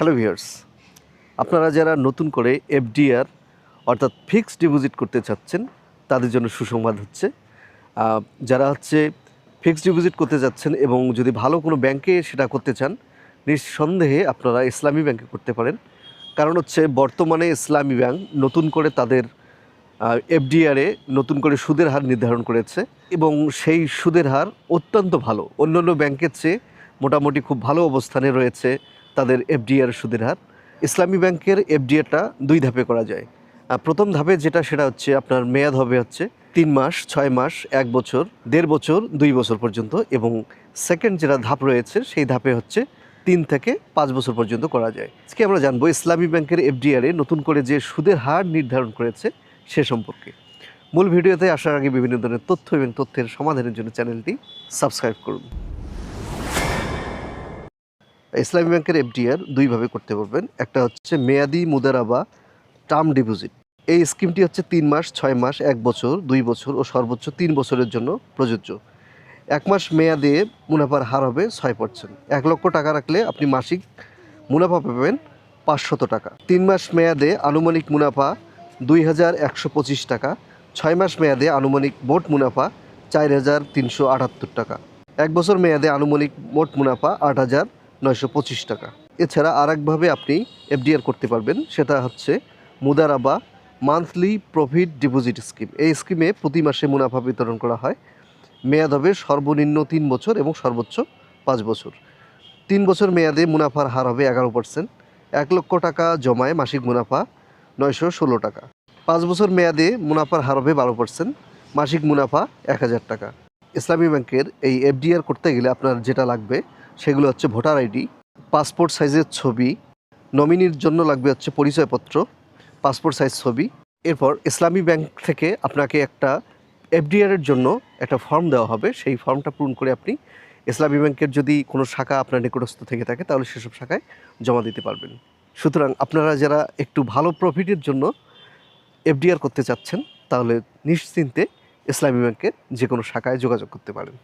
Hello viewers, আপনারা যারা নতুন করে এফডিআর, অর্থাৎ ফিক্সড ডিপোজিট করতে চাচ্ছেন, তাদের জন্য সুসংবাদ হচ্ছে যারা হচ্ছে ফিক্সড ডিপোজিট করতে যাচ্ছেন এবং যদি ভালো কোনো ব্যাংকে সেটা করতে চান, নিঃসন্দেহে আপনারা ইসলামী ব্যাংকে করতে পারেন। কারণ হচ্ছে বর্তমানে ইসলামী ব্যাংক নতুন করে তাদের এফডিআরে নতুন করে সুদের হার নির্ধারণ করেছে এবং সেই সুদের হার অত্যন্ত ভালো। অন্যান্য ব্যাংকের চেয়ে মোটামুটি খুব ভালো অবস্থানে রয়েছে তাদের এফডিআর সুদের হার। ইসলামী ব্যাংকের এফডিআরটা দুই ধাপে করা যায়। প্রথম ধাপে যেটা, সেটা হচ্ছে আপনার মেয়াদ হবে হচ্ছে তিন মাস, ছয় মাস, এক বছর, দেড় বছর, দুই বছর পর্যন্ত এবং সেকেন্ড যেটা ধাপ রয়েছে, সেই ধাপে হচ্ছে তিন থেকে পাঁচ বছর পর্যন্ত করা যায়। আজকে আমরা জানব ইসলামী ব্যাংকের এফডিআরে নতুন করে যে সুদের হার নির্ধারণ করেছে, সে সম্পর্কে। মূল ভিডিওতে আসার আগে বিভিন্ন ধরনের তথ্য এবং তথ্যের সমাধানের জন্য চ্যানেলটি সাবস্ক্রাইব করুন। ইসলামী ব্যাংকের এফডিআর দুইভাবে করতে পারবেন। একটা হচ্ছে মেয়াদি মুদারাবা টার্ম ডিপোজিট। এই স্কিমটি হচ্ছে তিন মাস, ছয় মাস, এক বছর, দুই বছর ও সর্বোচ্চ তিন বছরের জন্য প্রযোজ্য। এক মাস মেয়াদে মুনাফার হার হবে ছয় পার্সেন্ট। এক লক্ষ টাকা রাখলে আপনি মাসিক মুনাফা পাবেন পাঁচশত টাকা। তিন মাস মেয়াদে আনুমানিক মুনাফা দুই হাজার একশো পঁচিশ টাকা। ছয় মাস মেয়াদে আনুমানিক মোট মুনাফা চার হাজার তিনশো আটাত্তর টাকা। এক বছর মেয়াদে আনুমানিক মোট মুনাফা আট হাজার নয়শো পঁচিশ টাকা। এছাড়া আরেকভাবে আপনি এফডিআর করতে পারবেন, সেটা হচ্ছে মুদারাবা মান্থলি প্রফিট ডিপোজিট স্কিম। এই স্কিমে প্রতি মাসে মুনাফা বিতরণ করা হয়। মেয়াদ হবে সর্বনিম্ন তিন বছর এবং সর্বোচ্চ পাঁচ বছর। তিন বছর মেয়াদে মুনাফার হার হবে এগারো পার্সেন্ট। এক লক্ষ টাকা জমায় মাসিক মুনাফা নয়শো ষোলো টাকা। পাঁচ বছর মেয়াদে মুনাফার হার হবে বারো পার্সেন্ট। মাসিক মুনাফা এক হাজার টাকা। ইসলামী ব্যাংকের এই এফডিআর করতে গেলে আপনার যেটা লাগবে সেগুলো হচ্ছে ভোটার আইডি, পাসপোর্ট সাইজের ছবি, নমিনির জন্য লাগবে হচ্ছে পরিচয়পত্র, পাসপোর্ট সাইজ ছবি। এরপর ইসলামী ব্যাংক থেকে আপনাকে একটা এফডিআর এর জন্য একটা ফর্ম দেওয়া হবে। সেই ফর্মটা পূরণ করে আপনি ইসলামী ব্যাংকের যদি কোনো শাখা আপনার নিকটস্থ থেকে থাকে, তাহলে সেসব শাখায় জমা দিতে পারবেন। সুতরাং আপনারা যারা একটু ভালো প্রফিটের জন্য এফডিআর করতে চাচ্ছেন, তাহলে নিশ্চিন্তে ইসলামী ব্যাংকের যে কোনো শাখায় যোগাযোগ করতে পারেন।